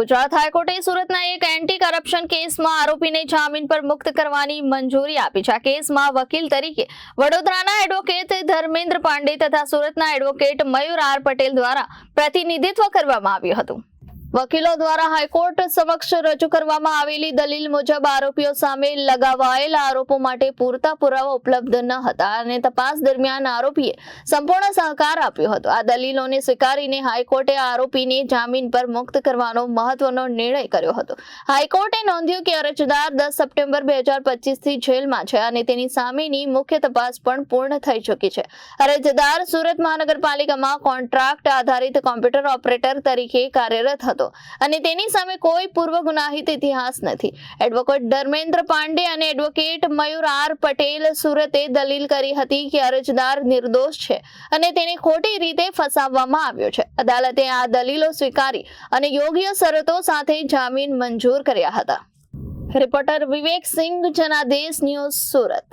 ગુજરાત હાઈકોર્ટે સુરતના એક એન્ટી કરપ્શન કેસમાં આરોપીને જામીન પર મુક્ત કરવાની મંજૂરી આપી છે. આ કેસમાં વકીલ તરીકે વડોદરાના એડવોકેટ ધર્મેન્દ્ર પાંડે તથા સુરતના એડવોકેટ મયુર આર પટેલ દ્વારા પ્રતિનિધિત્વ કરવામાં આવ્યું હતું. વકીલો દ્વારા હાઈકોર્ટ સમક્ષ રજૂ કરવામાં આવેલી દલીલ મુજબ આરોપીઓ સામે લગાવાયેલા આરોપો માટે પૂરતા પુરાવા ઉપલબ્ધ ન હતા અને તપાસ દરમિયાન આરોપીએ સંપૂર્ણ સહકાર આપ્યો હતો. આ દલીલોને સ્વીકારીને હાઈકોર્ટે આરોપીને જામીન પર મુક્ત કરવાનો મહત્વનો નિર્ણય કર્યો હતો. હાઈકોર્ટે નોંધ્યું કે અરજદાર દસ સપ્ટેમ્બર બે હજાર પચીસથી જેલમાં છે અને તેની સામેની મુખ્ય તપાસ પણ પૂર્ણ થઈ ચૂકી છે. અરજદાર સુરત મહાનગરપાલિકામાં કોન્ટ્રાક્ટ આધારિત કોમ્પ્યુટર ઓપરેટર તરીકે કાર્યરત હતો. અને તેની સામે કોઈ પૂર્વ ગુનાહિત ઇતિહાસ નથી. એડવોકેટ ધર્મેન્દ્ર પાંડે અને એડવોકેટ મયુર આર પટેલ સુરતે દલીલ કરી હતી કે અરજદાર નિર્દોષ છે અને તેને ખોટી રીતે ફસાવવામાં આવ્યો છે. અદાલતે આ દલીલો સ્વીકારી અને યોગ્ય શરતો સાથે જામીન મંજૂર કર્યા હતા. Reporter Vivek Singh, Janadesh News Surat.